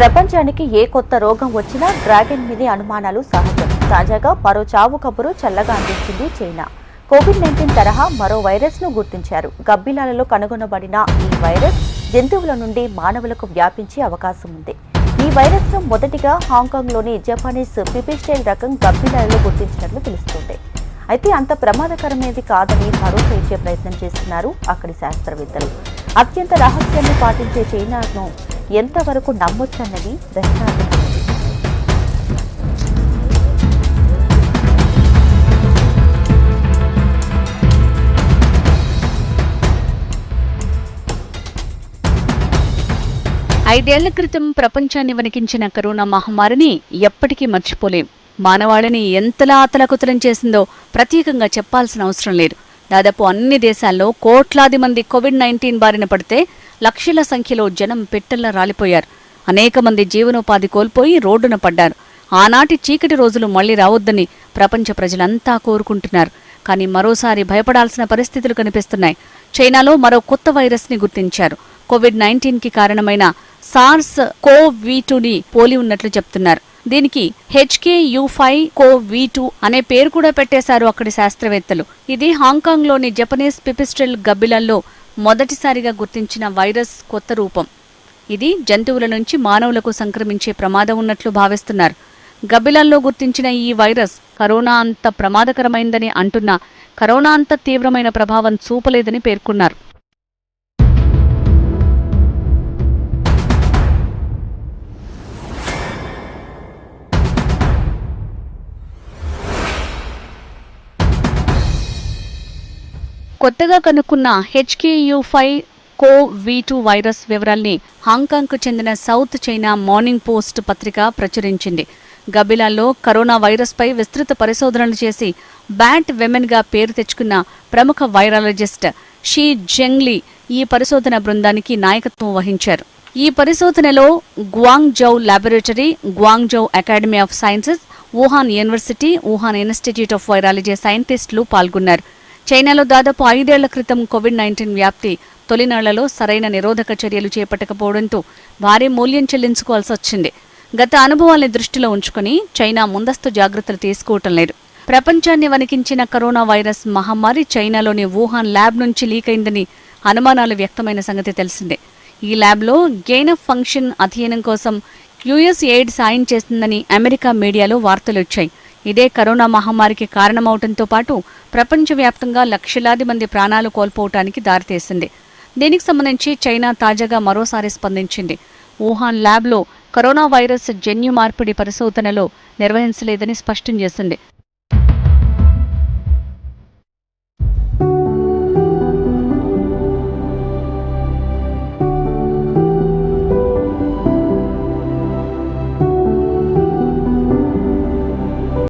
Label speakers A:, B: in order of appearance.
A: ప్రపంచానికి ఏ కొత్త రోగం వచ్చినా డ్రాగన్ మీదే అనుమానాలు సహజం. తాజాగా మరో చావు కబురు చల్లగా అందించింది చైనా. కోవిడ్ నైన్టీన్ తరహా మరో వైరస్ను గుర్తించారు. గబ్బిలాలలో కనుగొనబడిన ఈ వైరస్ జంతువుల నుండి మానవులకు వ్యాపించే అవకాశం ఉంది. ఈ వైరస్ను మొదటిగా హాంకాంగ్లోని జపానీస్ పిపిస్టైల్ రకం గబ్బిలాలలో గుర్తించినట్లు తెలుస్తుంది. అయితే అంత ప్రమాదకరమేది కాదని భరోసా ఇచ్చే ప్రయత్నం చేస్తున్నారు అక్కడి శాస్త్రవేత్తలు. అత్యంత రహస్యాన్ని పాటించే చైనాను ఎంతవరకు నమ్మొచ్చన్నది రెస్టారెంట్
B: ఐదేళ్ళ క్రితం ప్రపంచాన్ని వణికించిన కరోనా మహమ్మారిని ఎప్పటికీ మర్చిపోలేం. మానవాళిని ఎంతలా అతలకుతలం చేసిందో ప్రత్యేకంగా చెప్పాల్సిన అవసరం లేదు. దాదాపు అన్ని దేశాల్లో కోట్లాది మంది కోవిడ్ నైన్టీన్ బారిన పడితే లక్షల సంఖ్యలో జనం పెట్టెల్లా రాలిపోయారు. అనేక మంది జీవనోపాధి కోల్పోయి రోడ్డున పడ్డారు. ఆనాటి చీకటి రోజులు మళ్ళీ రావద్దని ప్రపంచ ప్రజలంతా కోరుకుంటున్నారు. కానీ మరోసారి భయపడాల్సిన పరిస్థితులు కనిపిస్తున్నాయి. చైనాలో మరో కొత్త వైరస్ని గుర్తించారు. కోవిడ్ నైన్టీన్కి కారణమైన సార్స్ కోవీటుని పోలి ఉన్నట్లు చెప్తున్నారు. దీనికి HK U five co V two అనే పేరు కూడా పెట్టేశారు అక్కడి శాస్త్రవేత్తలు. ఇది హాంకాంగ్లోని జపనీస్ పిపిస్ట్రిల్ గబ్బిలల్లో మొదటిసారిగా గుర్తించిన వైరస్ కొత్త రూపం. ఇది జంతువుల నుంచి మానవులకు సంక్రమించే ప్రమాదం ఉన్నట్లు భావిస్తున్నారు. గబ్బిలల్లో గుర్తించిన ఈ వైరస్ కరోనా అంత ప్రమాదకరమైందని అంటున్నా కరోనా అంత తీవ్రమైన ప్రభావం చూపలేదని పేర్కొన్నారు. కొత్తగా కనుక్కున్న HKU five co V two virus వివరాల్ని హాంకాంగ్కు చెందిన సౌత్ చైనా మార్నింగ్ పోస్ట్ పత్రిక ప్రచురించింది. గబిలాల్లో కరోనా వైరస్పై విస్తృత పరిశోధనలు చేసి బ్యాట్ వెమెన్గా పేరు తెచ్చుకున్న ప్రముఖ వైరాలజిస్ట్ షీ జెంగ్లీ ఈ పరిశోధన బృందానికి నాయకత్వం వహించారు. ఈ పరిశోధనలో Guangzhou laboratory Guangzhou academy of sciences Wuhan university Wuhan institute of virology సైంటిస్టులు పాల్గొన్నారు. చైనాలో దాదాపు ఐదేళ్ళ క్రితం కోవిడ్ నైన్టీన్ వ్యాప్తి తొలినాళ్ళలో సరైన నిరోధక చర్యలు చేపట్టకపోవడంతో భారీ మూల్యం చెల్లించుకోవాల్సి వచ్చింది. గత అనుభవాల్ని దృష్టిలో ఉంచుకుని చైనా ముందస్తు జాగ్రత్తలు తీసుకోవటం లేదు. ప్రపంచాన్ని వణికించిన కరోనా వైరస్ మహమ్మారి చైనాలోని వుహాన్ ల్యాబ్ నుంచి లీక్ అయిందని అనుమానాలు వ్యక్తమైన సంగతి తెలిసిందే. ఈ ల్యాబ్లో గెయిన్ ఆఫ్ ఫంక్షన్ అధ్యయనం కోసం యుఎస్ ఎయిడ్ సాయం చేస్తుందని అమెరికా మీడియాలో వార్తలు వచ్చాయి. ఇదే కరోనా మహమ్మారికి కారణమవటంతో పాటు ప్రపంచవ్యాప్తంగా లక్షలాది మంది ప్రాణాలు కోల్పోవటానికి దారితీసింది. దీనికి సంబంధించి చైనా తాజాగా మరోసారి స్పందించింది. వుహాన్ ల్యాబ్లో కరోనా వైరస్ జన్యు మార్పిడి పరిశోధనలో నిర్వహించలేదని స్పష్టం చేసింది.